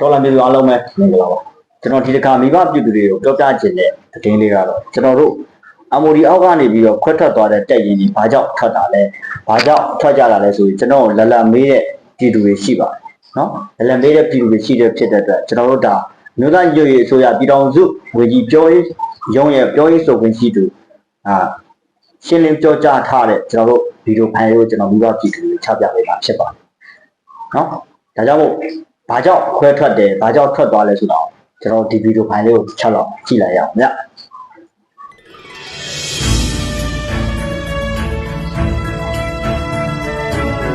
တော်လာမျိုးအားလုံးပဲမင်္ဂလာပါကျွန်တော်ဒီတစ်ခါမိဘပြည်သူတွေကိုပြောပြခြင်းတဲ့သတင်းလေးကတော့ကျွန်တော်တို့အမိုဒီအောက်ကနေပြီးတော့ခွတ်ထွက်သွားတဲ့တက်ရင်ကြီးဘာကြောင့်ထွက်တာလဲဘာကြောင့်ထွက်ကြတာလဲဆိုရင်ကျွန်တော်လလမေးတဲ့ပြည်သူတွေရှိပါတယ်နော်လလမေးတဲ့ပြည်သူတွေရှိတဲ့ဖြစ်တဲ့အတွက်ကျွန်တော်တို့ဒါမြို့သားညွရေးအစိုးရပြည်တော်စုငွေကြီးပြောရေးရုံးရဲ့ပြောရေးဆိုခွင့်ရှိသူအာရှင်းလင်းပြောကြားထားတဲ့ကျွန်တော်တို့ဗီဒီယိုဖိုင်လေးကိုကျွန်တော်မိဘပြည်သူတွေချပြပေးတာဖြစ်ပါတယ်နော်ဒါကြောင့်မို့ ဘာကြောင့်ခွဲထွက်တယ်ဘာကြောင့်ထွက်သွားလဲဆိုတော့ကျွန်တော်ဒီဗီဒီယိုဖိုင်လေးကိုချက်တော့ကြည့်လိုက်ရအောင်ည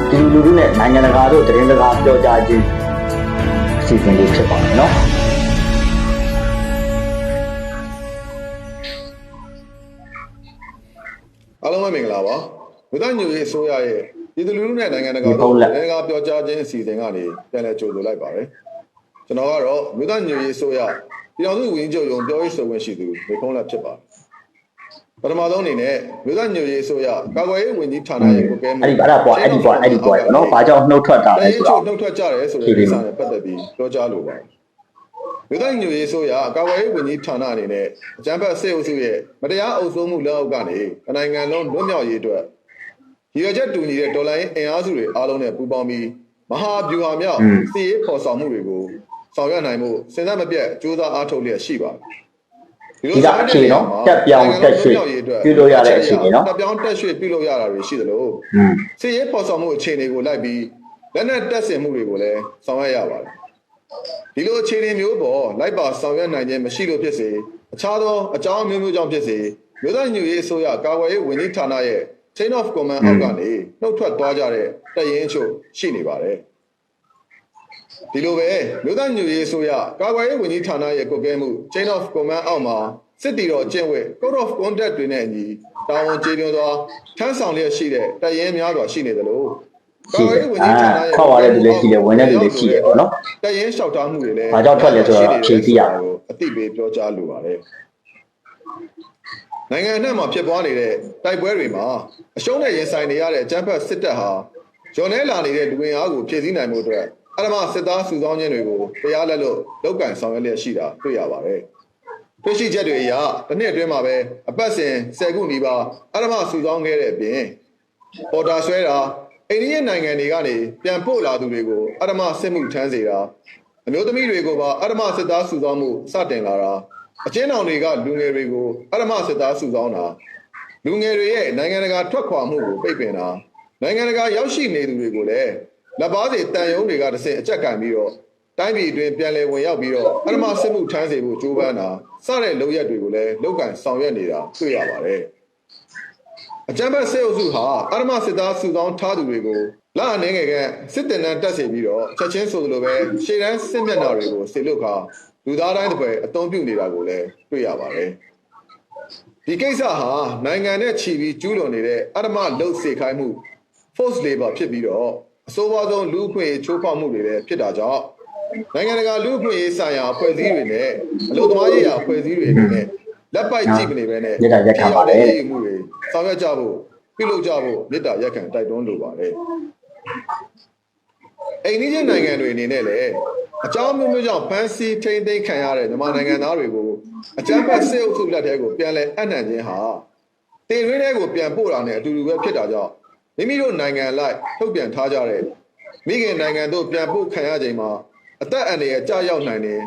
ဒီလူလူနဲ့နိုင်ငံတကာတို့သတင်းစကားပြောကြားခြင်းအစီအစဉ်လေးဖြစ်ပါတယ်နော်အားလုံးပဲမင်္ဂလာပါမြို့သားညိုရေးအစိုးရရဲ့ ပြည်သူလူထုနဲ့နိုင်ငံတကာတို့နိုင်ငံတကာပြောကြားခြင်းအစီအစဉ်ကနေပြန်လည်ကြိုဆိုလိုက်ပါတယ်ကျွန်တော်ကတော့မြို့သားညိုရေးအစိုးရပြည်တော်စုဝန်ကြီးချုပ်ရုံပြောရေးဆိုခွင့်ရှိသူမေဖုံးလက်ဖြစ်ပါတယ်ပထမဆုံးအနေနဲ့မြို့သားညိုရေးအစိုးရကာကွယ်ရေးဝန်ကြီးဌာနရဲ့ကိုကဲမှုအဲ့ဒီအဲ့ဒါပွားအဲ့ဒီပွားအဲ့ဒီပွားရနော်ဘာကြောင့်နှုတ်ထွက်တာလဲတိုင်းဆိုချို့တော့နှုတ်ထွက်ကြတယ်ဆိုတဲ့ကိစ္စနဲ့ပတ်သက်ပြီးပြောကြားလိုပါတယ်မြို့သားညိုရေးအစိုးရကာကွယ်ရေးဝန်ကြီးဌာနအနေနဲ့အကြမ်းဖက်စစ်အုပ်စုရဲ့မတရားအုပ်စိုးမှုလက်အောက်ကနေနိုင်ငံလုံးလွတ်မြောက်ရေးအတွက် ရည်ရွယ်ချက်တူညီတဲ့ဒေါ်လာရင်းအင်အားစုတွေအားလုံးနဲ့ပူးပေါင်းပြီးမဟာဗျူဟာမြောက်စီးရေးဖော်ဆောင်မှုတွေကိုဆောင်ရွက်နိုင်မှုစဉ်းစားမပြတ်ကြိုးစားအားထုတ်လျက်ရှိပါတယ်ဒီကအခြေနော်တက်ပြောင်းတက်ရွှေ့ပြုလို့ရတဲ့အခြေအနေနော်တက်ပြောင်းတက်ရွှေ့ပြုလို့ရတာတွေရှိသလိုอืมစီးရေးဖော်ဆောင်မှုအခြေအနေကိုလိုက်ပြီးလက်နက်တက်ဆင်မှုတွေကိုလည်းဆောင်ရွက်ရပါတယ်ဒီလိုအခြေအနေမျိုးပေါ်လိုက်ပါဆောင်ရွက်နိုင်ခြင်းမရှိလို့ဖြစ်စေအခြားသောအကြောင်းအမျိုးမျိုးကြောင့်ဖြစ်စေမြို့သားညွရေးအစိုးရကာကွယ်ရေးဝန်ကြီးဌာနရဲ့ chain of command အောက်ကနေနှုတ်ထွက်သွားကြတဲ့တရင်အချို့ရှိနေပါတယ်ဒီလိုပဲမြို့သားညွရေးအစိုးရကာကွယ်ရေးဝန်ကြီးဌာနရဲ့ကွပ်ကဲမှု chain of command အောက်မှာစစ်တီတော်အကျင့်ဝတ် code of conduct တွေနဲ့အညီတာဝန်ကျေပွန်စွာထမ်းဆောင်လျက်ရှိတဲ့တရင်များစွာရှိနေသလိုရှိတယ်အာခွာရတဲ့လူလည်းရှိတယ်ဝင်တဲ့လူလည်းရှိတယ်ပေါ့နော်တရင်လျှောက်ထားမှုတွေလည်းဘာကြောင့်ထွက်လဲဆိုတော့အဖြေသိရအောင်အသိပေးပြောကြားလိုပါတယ် နိုင်ငံအနှံ့မှာဖြစ်ပွားနေတဲ့တိုက်ပွဲတွေမှာအရှုံးနဲ့ရင်ဆိုင်နေရတဲ့အကြမ်းဖက်စစ်တပ်ဟာဂျော်နဲလာနေတဲ့လူဝင်အားကိုဖြည့်ဆည်းနိုင်မှုအတွက်အရမစစ်သားစုဆောင်းခြင်းတွေကိုတရားလက်လို့လောက်ကန်ဆောင်ရွက်လျက်ရှိတာတွေ့ရပါတယ်တွေ့ရှိချက်တွေအရတစ်နှစ်အတွင်းမှာပဲအပတ်စဉ်10ခုနီးပါးအရမစုဆောင်းခဲ့တဲ့အပြင်ပေါ်တာဆွဲတာအိန္ဒိယနိုင်ငံတွေကနေပြန်ပို့လာသူတွေကိုအရမစစ်မှုထမ်းစေတာအမျိုးသမီးတွေကိုပါအရမစစ်သားစုဆောင်းမှုစတင်လာတာ အချင်းတော်တွေကလူငယ်တွေကိုအရမစစ်သားစုဆောင်းတာလူငယ်တွေရဲ့နိုင်ငံတကာထွက်ခွာမှုကိုပိတ်ပင်တာနိုင်ငံတကာရောက်ရှိနေသူတွေကိုလည်းလက်ပါစီတန်ယုံတွေကတစ်ဆင့်အကြက်ကန်ပြီးတော့တိုင်းပြည်အတွင်းပြန်လည်ဝင်ရောက်ပြီးတော့အရမစစ်မှုထမ်းစေဖို့ကြိုးပမ်းတာစတဲ့လုပ်ရက်တွေကိုလည်းလောက်ကန်ဆောင်ရွက်နေတာတွေ့ရပါတယ်အကြမ်းဖက်စစ်အုပ်စုဟာအရမစစ်သားစုဆောင်းထားသူတွေကိုလာအနေငယ်ကစစ်တင်တန်းတက်စီပြီးတော့ချက်ချင်းဆိုသလိုပဲရှေ့တန်းစစ်မျက်နှာတွေကိုစေလွတ်ခါ လူသားတိုင်းတစ်ပွဲအသုံးပြုနေတာကိုလည်းတွေ့ရပါတယ်ဒီကိစ္စဟာနိုင်ငံနဲ့ချီပြီးကျူးလွန်နေတဲ့အရမလှုပ်စေခိုင်းမှု force labor ဖြစ်ပြီးတော့အဆိုးပါဆုံးလူ့အခွင့်အရေးချိုးဖောက်မှုတွေလည်းဖြစ်တာကြောင့်နိုင်ငံတကာလူ့အခွင့်အရေးဆိုင်ရာအဖွဲ့အစည်းတွေနဲ့အလို့သမားရေးရာအဖွဲ့အစည်းတွေနဲ့လက်ပိုက်ကြည့်မနေပဲနဲ့မြစ်တာရက်ခံပါလေပြည်တော်မှုတွေဆောင်ရွက်ကြဖို့ပြုလုပ်ကြဖို့မေတ္တာရက်ခံတိုက်တွန်းလိုပါတယ်အိန္ဒိယနိုင်ငံတွေအနေနဲ့လည်း အကြောင်းမျိုးမျိုးကြောင့်ဖမ်းဆီးထိန်းသိမ်းခံရတဲ့မြန်မာနိုင်ငံသားတွေကိုအကြမ်းဖက်စစ်အုပ်စုလက်ထဲကိုပြန်လည်အနှံ့ခြင်းဟာတင်ရင်းတွေကိုပြန်ပို့တာနဲ့အတူတူပဲဖြစ်တာကြောင့်မိမိတို့နိုင်ငံလိုက်ထုတ်ပြန်ထားကြတဲ့မိခင်နိုင်ငံတို့ပြန်ပို့ခံရချိန်မှာအသက်အန္တရာယ်ကြာရောက်နိုင်တယ်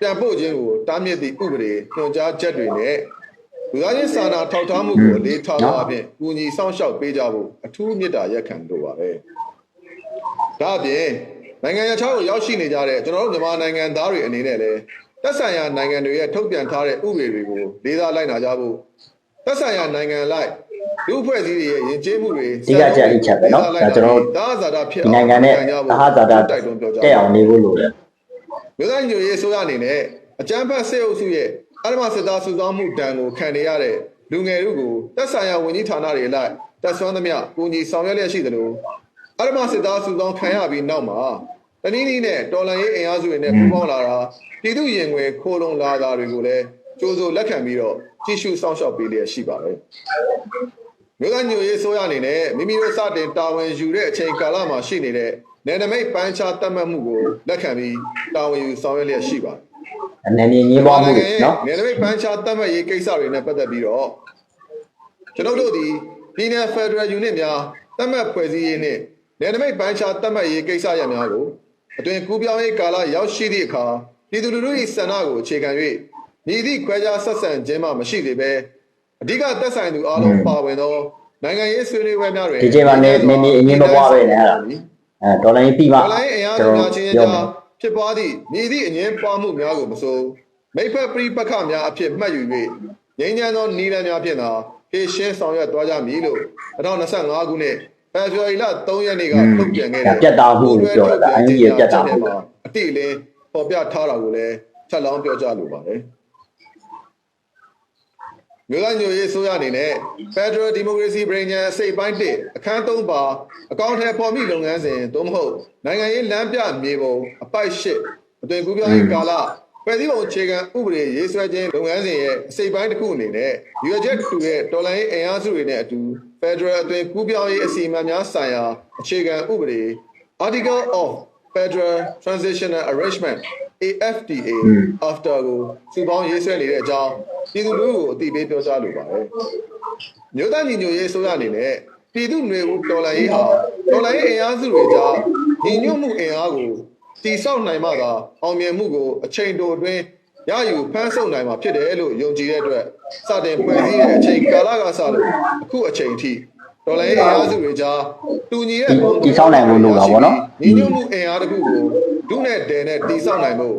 ပြန်ပို့ခြင်းကိုတားမြစ်သည့်ဥပဒေညွှန်ကြားချက်တွေနဲ့လူသားချင်းစာနာထောက်ထားမှုကိုအလေးထားသောအပြင်ကူညီဆောင်ရှောက်ပေးကြဖို့အထူးမေတ္တာရက်ခံလိုပါတယ်။ဒါအပြင် နိုင်ငံခြားကိုရောက်ရှိနေကြတဲ့ကျွန်တော်တို့မြန်မာနိုင်ငံသားတွေအနေနဲ့လည်းသက်ဆိုင်ရာနိုင်ငံတွေရဲ့ထုတ်ပြန်ထားတဲ့ဥပဒေတွေကိုလေးစားလိုက်နာကြဖို့သက်ဆိုင်ရာနိုင်ငံလိုက်လူအဖွဲ့အစည်းတွေရဲ့ယဉ်ကျေးမှုတွေဒီကကြက်လေးချက်ပဲနော်ဒါကျွန်တော်တို့ဒါဇာတာဖြစ်ဒီနိုင်ငံနဲ့သဟဇာတတိုက်တွန်းပြောကြားတက်အောင်နေဖို့လိုတယ်မြို့သားညိုရေးအစိုးရအနေနဲ့အကြမ်းဖက်စစ်အုပ်စုရဲ့အရမစစ်သားစုဆောင်းမှုတံကိုခံနေရတဲ့လူငယ်တို့ကိုတပ်ဆိုင်ရာဝန်ကြီးဌာနတွေလိုက်တပ်ဆွမ်းသမျှကိုကြီးဆောင်ရွက်လျက်ရှိသလို အရမစစ်သားစုဆောင်းခံရပြီးနောက်မှာတနည်းနည်းနဲ့တော်လန်ရေးအင်အားစုတွေနဲ့ပူးပေါင်းလာတာပြည်သူရင်ွယ်ခိုးလုံလာတာတွေကိုလည်းကြိုးစိုးလက်ခံပြီးတော့ကြီးစုစောင့်ရှောက်ပေးလျက်ရှိပါတယ်မြို့သားညိုရေးအစိုးရအနေနဲ့မိမိတို့စတင်တာဝန်ယူတဲ့အချိန်ကာလမှာရှိနေတဲ့နယ်နိမိတ်ပိုင်းခြားတတ်မှတ်မှုကိုလက်ခံပြီးတာဝန်ယူဆောင်ရွက်လျက်ရှိပါတယ်အနေနဲ့ညီးပွားမှုတွေနော်နယ်နိမိတ်ပိုင်းခြားတတ်မှတ်ရေးကိစ္စတွေနဲ့ပတ်သက်ပြီးတော့ကျွန်တော်တို့ဒီပြည်내ဖက်ဒရယ်ယူနစ်များတတ်မှတ်ဖွဲ့စည်းရေးနှင့် နယ်နိမိတ်ပိုင်းခြားတတ်မှတ်ရေးကိစ္စရပ်များကိုအတွင်ကူးပြောင်းရေးကာလရောက်ရှိသည့်အခါပြည်သူလူထု၏ဆန္ဒကိုအခြေခံ၍မြည်သည့်ခွဲခြားဆက်ဆံခြင်းမှမရှိသေးဘဲအဓိကသက်ဆိုင်သူအားလုံးပါဝင်သောနိုင်ငံရေးဆွေးနွေးပွဲများတွင်ဒီချိန်မှာနေနေနေအငင်းမပွားပဲနဲ့အဲ့ဒါအဲဒေါ်လာရင်းပြီးမှဒေါ်လာရင်းအင်အားစုများချင်းကြားဖြစ်ပွားသည့်မြည်သည့်အငင်းပွားမှုများကိုမဆိုမိဖက်ပရိပက္ခများအဖြစ်မှတ်ယူ၍ငြိမ်းချမ်းသောနည်းလမ်းများဖြင့်သာဖြည့်ရှင်းဆောင်ရွက်သွားကြမည်လို့2025ခုနှစ် ဖေဖော်ဝါရီလ3ရက်နေ့ကထုတ်ပြန်ခဲ့တဲ့ပြတ်သားမှုလို့ပြောတာဒါအရင်ကြီးပြတ်သားမှုပဲအတိအလင်းပေါ်ပြထားတာကိုလည်းချက်လောင်းပြောကြလိုပါတယ်မြို့သားညိုရေးဆိုရအနေနဲ့ Federal Democracy ပြည်ညာစိတ်ပိုင်းတစ်အခန်း3ပါအကောင့်ထဲပေါ်မိလုပ်ငန်းစဉ်သို့မဟုတ်နိုင်ငံရေးလမ်းပြမြေပုံအပိုက်ရှစ်အသွင်ကူးပြောင်းရေးကာလဖွဲ့စည်းပုံအခြေခံဥပဒေရေးဆွဲခြင်းလုပ်ငန်းစဉ်ရဲ့အစိတ်ပိုင်းတစ်ခုအနေနဲ့ UJET 2ရဲ့တော်လှန်ရေးအင်အားစုတွေနဲ့အတူ Federal အသွင်ကူးပြောင်းရေးအစီအမံများဆိုင်ရာအခြေခံဥပဒေ Article of Federal Transitional Arrangement AFTA after ကိုစုပေါင်းရေးဆွဲနေတဲ့အကြောင်းပြည်သူလူထုကိုအသိပေးပြောကြားလိုပါတယ်။မြို့သားညီညွတ်ရေးဆိုရအနေနဲ့ပြည်သူ့မျိုးဦးတော်လှန်ရေးဟာတော်လှန်ရေးအင်အားစုတွေကြားညီညွတ်မှုအင်အားကိုတည်ဆောက်နိုင်မှသာအောင်မြင်မှုကိုအချိန်တိုအတွင်း ရယူဖန်ဆုပ်နိုင်မှာဖြစ်တယ်လို့ယုံကြည်တဲ့အတွက်စတင်ဖွဲ့စည်းတဲ့အချိန်ကာလကစလို့အခုအချိန်ထိတော်လှန်ရေးအင်အားစုတွေကြားတူညီတဲ့တည်ဆောက်နိုင်ဖို့လိုတာပေါ့နော်ညီညွတ်မှုအင်အားတစ်ခုကိုဒုနဲ့ဒယ်နဲ့တိစောက်နိုင်ဖို့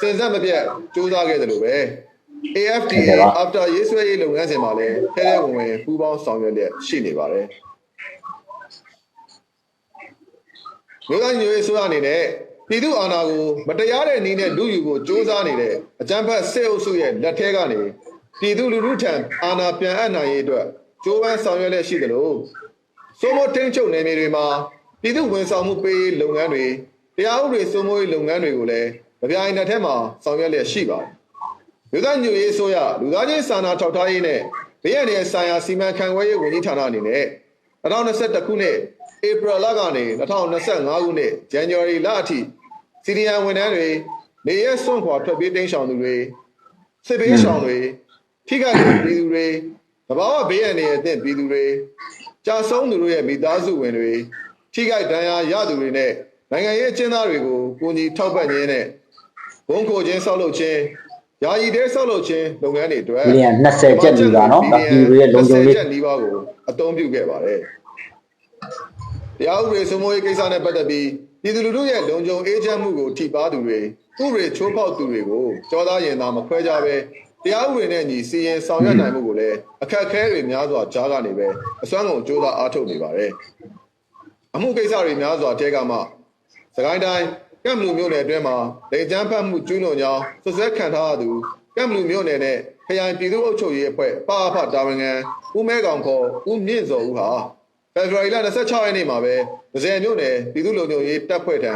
စဉ်ဆက်မပြတ်စူးစမ်းခဲ့တယ်လို့ပဲ AFTA after ရေးဆွဲရေးလုပ်ငန်းစဉ်မှာလည်းထဲထဲဝင်ဝင်ပူးပေါင်းဆောင်ရွက်လျက်ရှိနေပါတယ်မြို့သားညွေဆိုရအနေနဲ့ ပြည်သူအာဏာကိုမတရားတဲ့နည်းနဲ့လူယူဖို့စ조사နေတဲ့အကြမ်းဖက်စစ်အုပ်စုရဲ့လက်ထဲကနေပြည်သူလူထုထံအာဏာပြန်အပ်နိုင်ရေးအတွက်ကြိုးပမ်းဆောင်ရွက်လျက်ရှိတယ်လို့စိုးမိုးတင်းချုပ်နယ်မြေတွေမှာပြည်သူဝန်ဆောင်မှုပေးရေးလုပ်ငန်းတွေတရားဥပဒေစိုးမိုးရေးလုပ်ငန်းတွေကိုလည်းကြပြိုင်နှစ်ထက်မှာဆောင်ရွက်လျက်ရှိပါတယ်။လူသားညွရေးဆိုရလူသားချင်းစာနာထောက်ထားရေးနဲ့ဘေးရန်ရဲ့ဆိုင်ရာစီမံခန့်ခွဲရေးဝန်ကြီးဌာနအနေနဲ့2021ခုနှစ် ဧပြီလကနေ2025ခုနှစ် January လအထိစီရီယံဝန်ထမ်းတွေနေရဲစွန့်ခွာထွက်ပြေးတိမ်းရှောင်သူတွေစစ်ဘေးရှောင်တွေထိခိုက်တဲ့ပြည်သူတွေသဘာဝဘေးရန်တွေအသင့်ပြည်သူတွေကြာဆုံးသူတို့ရဲ့မိသားစုဝင်တွေထိခိုက်ဒဏ်ရာရသူတွေနဲ့နိုင်ငံရေးအကျဉ်းသားတွေကိုကိုကြီးထောက်ပံ့ခြင်းနဲ့ဘုံခိုခြင်းဆောက်လုပ်ခြင်းယာယီတဲဆောက်လုပ်ခြင်းလုပ်ငန်းတွေအတွက်ဘီလီယံ20ကျပ်လူကနော်ဒါပြည်သူရဲ့လုံခြုံရေး20ကျပ်နီးပါးကိုအသုံးပြုခဲ့ပါတယ် တရားဥပဒေစိုးမိုးရေးကိစ္စနဲ့ပတ်သက်ပြီးပြည်သူလူထုရဲ့လုံခြုံအေးချမ်းမှုကိုထိပါသူတွေဥပဒေချိုးဖောက်သူတွေကိုကြောသားရင်သာမခွဲကြဘဲတရားဥပဒေနဲ့ညီစီရင်ဆောင်ရွက်နိုင်မှုကိုလည်းအခက်အခဲတွေများစွာကြားကနေပဲအစွမ်းကုန်ကြိုးစားအားထုတ်နေပါတယ်အမှုကိစ္စတွေများစွာတဲကမှစကိုင်းတိုင်းကမ်ဘလူမြို့နယ်အတွင်းမှာလေကျန်းဖတ်မှုကျူးလွန်ကြောင်းဆွဆွဲခံထားရသူကမ်ဘလူမြို့နယ်နဲ့ခရိုင်ပြည်သူ့အုပ်ချုပ်ရေးအဖွဲ့ပါအဖတာဝန်ခံဦးမဲကောင်ခေါ်ဦးမြင့်စောဦးဟာ ဖေဖော်ဝါရီလ26ရက်နေ့မှာပဲဒဇယ်မြို့နယ်ပြည်သူ့လုံခြုံရေးတပ်ဖွဲ့ထံ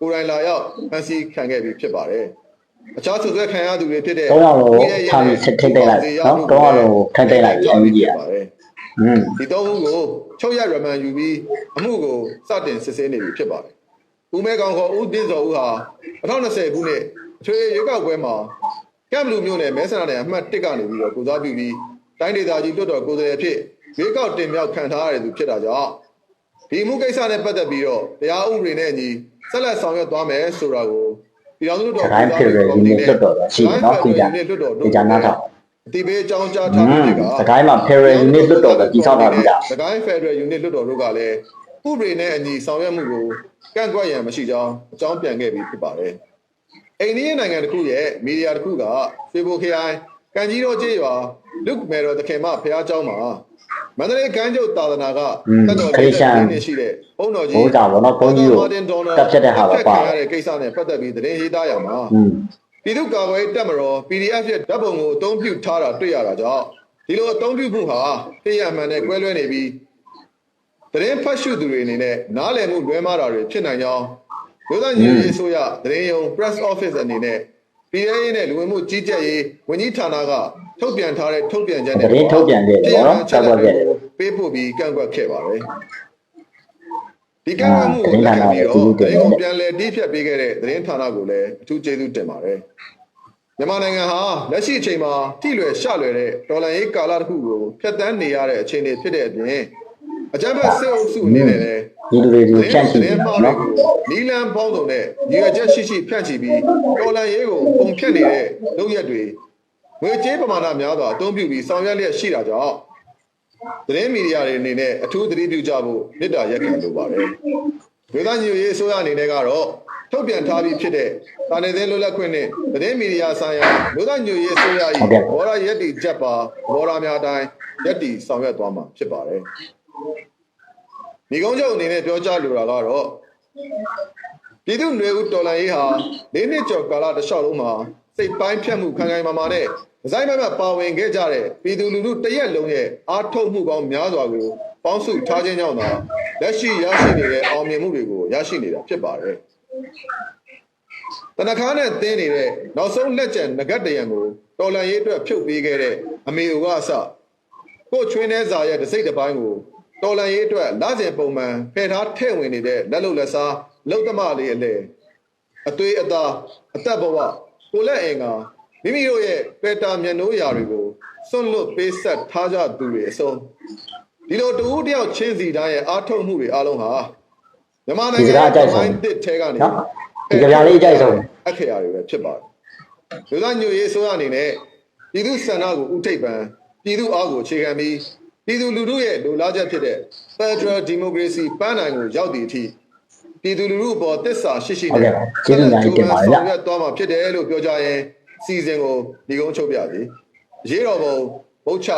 ကိုယ်တိုင်လာရောက်ဖမ်းဆီးခံခဲ့ပြီးဖြစ်ပါတယ်အခြားဆွဆွဲခံရသူတွေဖြစ်တဲ့၃ယောက်လုံးဖမ်းပြီးစစ်ထိတ်သိမ်းလိုက်နော်၃ယောက်လုံးကိုထိုက်သိမ်းလိုက်ပြန်ပြီးကြည့်ရပါတယ်อืมဒီသုံးဦးကိုချုပ်ရရမန်ယူပြီးအမှုကိုစတင်စစ်ဆေးနေပြီဖြစ်ပါတယ်။ဦးမဲကောင်ခေါ်ဦးတင်းစောဦးဟာ2020ခုနှစ်အထွေရွေးကောက်ပွဲမှာကမ်ဘလူမြို့နယ်မဲဆန္ဒနယ်အမှတ်1ကနေပြီးတော့ကိုစားပြုပြီးတိုင်းဒေသကြီးလွှတ်တော်ကိုယ်စားလှယ်ဖြစ် ရွေးကောက်တင်မြှောက်ခံထားရတဲ့သူဖြစ်တာကြောင့်ဒီမှုကိစ္စနဲ့ပတ်သက်ပြီးတော့တရားဥပဒေနဲ့အညီဆက်လက်ဆောင်ရွက်သွားမယ်ဆိုတာကိုပြည်တော်စုလွှတ်တော် တိုင်းဖေရယ်ယူနစ်လွတ်တော်ရှိတယ်နော်ခုကြဒီကြနာတော့ အတိပေးအကြောင်းကြား อื ထား ม ပြီးက စကိုင်းမှာဖေရယ်ယူနစ်လွတ်တော်ကကြီးဆောက်တာပြီးတာ စကိုင်းဖက်ဒရယ်ယူနစ်လွတ်တော်တို့ကလည်းဥပဒေနဲ့အညီဆောင်ရွက်မှုကိုကန့်ကွက်ရန်မရှိကြောင်းအကြောင်းပြန်ခဲ့ပြီးဖြစ်ပါတယ်။အိန္ဒိယနိုင်ငံတစ်ခုရဲ့မီဒီယာတစ်ခုကဖေဘိုခရိုင်ကန်ကြီးတော်ကျေးရွာလုတ်မယ်တော်တခင်မဖះเจ้าမှာ မန္တလေးကမ်းကျုပ်သာသနာကနေရှိတဲ့ဘုန်းတော်ကြီးဘိုးတာဗောနော်ဘုန်းကြီးကိုတက်ဖြတ်တဲ့ဟာပဲပါရတဲ့ကိစ္စနဲ့ပတ်သက်ပြီးသတင်းရေးသားရမှာอืมပြည်သူ့ကာကွယ်ရေးတပ်မတော် PDF ရဲ့ဓာတ်ပုံကိုအသုံးပြုထားတာတွေ့ရတာကြောင့်ဒီလိုအသုံးပြုမှုဟာသိရမှန်နဲ့ကွဲလွဲနေပြီးသတင်းဖတ်ရှုသူတွေအနေနဲ့နားလည်မှုလွဲမှားတာတွေဖြစ်နိုင်ကြောင်းမြို့သားညီရေးဆိုရသတင်းယုံ press office အနေနဲ့ပြည်ထောင်ရေးနဲ့လူဝင်မှုကြီးကြပ်ရေးဝန်ကြီးဌာနကထုတ်ပြန်ထားတဲ့ထုတ်ပြန်ချက်နဲ့သတင်းထုတ်ပြန်ခဲ့တယ်ဗောနော်ကန့်ကွက်ခဲ့တယ် ပေးပို့ပြီးကန့်ကွက်ခဲ့ပါတယ်ဒီကံရမှုကိုလက်ခံပြီးတော့သတင်းကိုပြန်လည်တီးဖြတ်ပေးခဲ့တဲ့သတင်းဌာနကိုလည်းအထူးကျေးဇူးတင်ပါတယ်မြန်မာနိုင်ငံဟာလက်ရှိအချိန်မှာထိလွယ်ရှလွယ်တဲ့ဒေါ်လာရေးကာလတစ်ခုကိုဖျက်ဆီးနေရတဲ့အခြေအနေဖြစ်တဲ့အပြင်အကြမ်းဖက်စစ်အုပ်စုအနေနဲ့လည်းဒီလူတွေကိုဖြန့်ချိသတင်းနေမှားနော်တွေကိုနီလန်ပေါင်းစုံနဲ့ရည်ရွယ်ချက်ရှိရှိဖြန့်ချီပြီးတော်လန်ရေးကိုပုံဖြတ်နေတဲ့လုပ်ရက်တွေငွေကြေးပမာဏများစွာအသုံးပြုပြီးဆောင်ရွက်လျက်ရှိတာကြောင့် သတင်းမီဒီယာတွေအနေနဲ့အထူးသတိပြုကြဖို့မေတ္တာရက်ခံလိုပါတယ်။ဒေသညွရေးအစိုးရအနေနဲ့ကတော့ထုတ်ပြန်ထားပြီးဖြစ်တဲ့တာနယ်သတင်းလွတ်လပ်ခွင့်နဲ့သတင်းမီဒီယာဆိုင်ရာဒေသညွရေးအစိုးရ၏ဘောရရက်တီချက်ပါဘောရများအတိုင်းရက်တီဆောင်ရွက်သွားမှာဖြစ်ပါတယ်။မိကုံးချုပ်အနေနဲ့ပြောကြားလိုတာကတော့ပြည်သူ့နွေဦးတော်လှန်ရေးဟာ၄နှစ်ကျော်ကာလတစ်လျှောက်လုံးမှာ စိတ်ပိုင်းဖြတ်မှုခံခံမာမာနဲ့ဒီဇိုင်းမမပါဝင်ခဲ့ကြတဲ့ပြည်သူလူထုတရက်လုံးရဲ့အားထုတ်မှုပေါင်းများစွာကိုပေါင်းစုထားခြင်းကြောင့်သာလက်ရှိရရှိနေတဲ့အောင်မြင်မှုတွေကိုရရှိနေတာဖြစ်ပါတယ်။တနခါနဲ့တင်းနေတဲ့နောက်ဆုံးလက်ကျန်ငကတ်တရံကိုတော်လန်ရေးအတွက်ဖြုတ်ပေးခဲ့တဲ့အမေအိုကအစကိုချွင်းနေစာရဲ့တစိမ့်တစ်ပိုင်းကိုတော်လန်ရေးအတွက်လစဉ်ပုံမှန်ဖယ်ထားထည့်ဝင်နေတဲ့လက်လုံလက်စားလုံသမားလေးအလဲအသွေးအသားအသက်ဘဝ ကိုလက်အင်္ဂါမိမိတို့ရဲ့ပေတာမျက်နှိုးရာတွေကိုစွန့်လွတ်ပေးဆက်ထားကြသူတွေအစုံဒီလိုတူတယောက်ချင်းစီတိုင်းရဲ့အားထုတ်မှုတွေအားလုံးဟာမြန်မာနိုဒီင်ငံစကားအကြိုက်ဆုံးရဲ့တစ်ထဲကနေနော်ဒီကြပြလေးအကြိုက်ဆုံးအခရာတွေပဲဖြစ်ပါတယ်လူသားညွရေးဆိုရအနေနဲ့ပြည်သူစန္ဒကိုဥထိပ်ပံပြည်သူအားကိုအခြေခံပြီးပြည်သူလူထုရဲ့လိုလားချက်ဖြစ်တဲ့ Federal Democracy ပန်းနိုင်ကိုရောက်သည့်အထိ ပြည်သူလူထုအပေါ်တစ္ဆာရှိရှိဟုတ်ကဲ့ပါကျေးဇူးများကြီးတင်ပါတယ်ဗျဆောင်ရွက်သွားမှာဖြစ်တယ်လို့ပြောကြရင်စီစဉ်ကိုဒီကုန်းချုပ်ပြစီရေးတော်ပုံဘုတ်ချ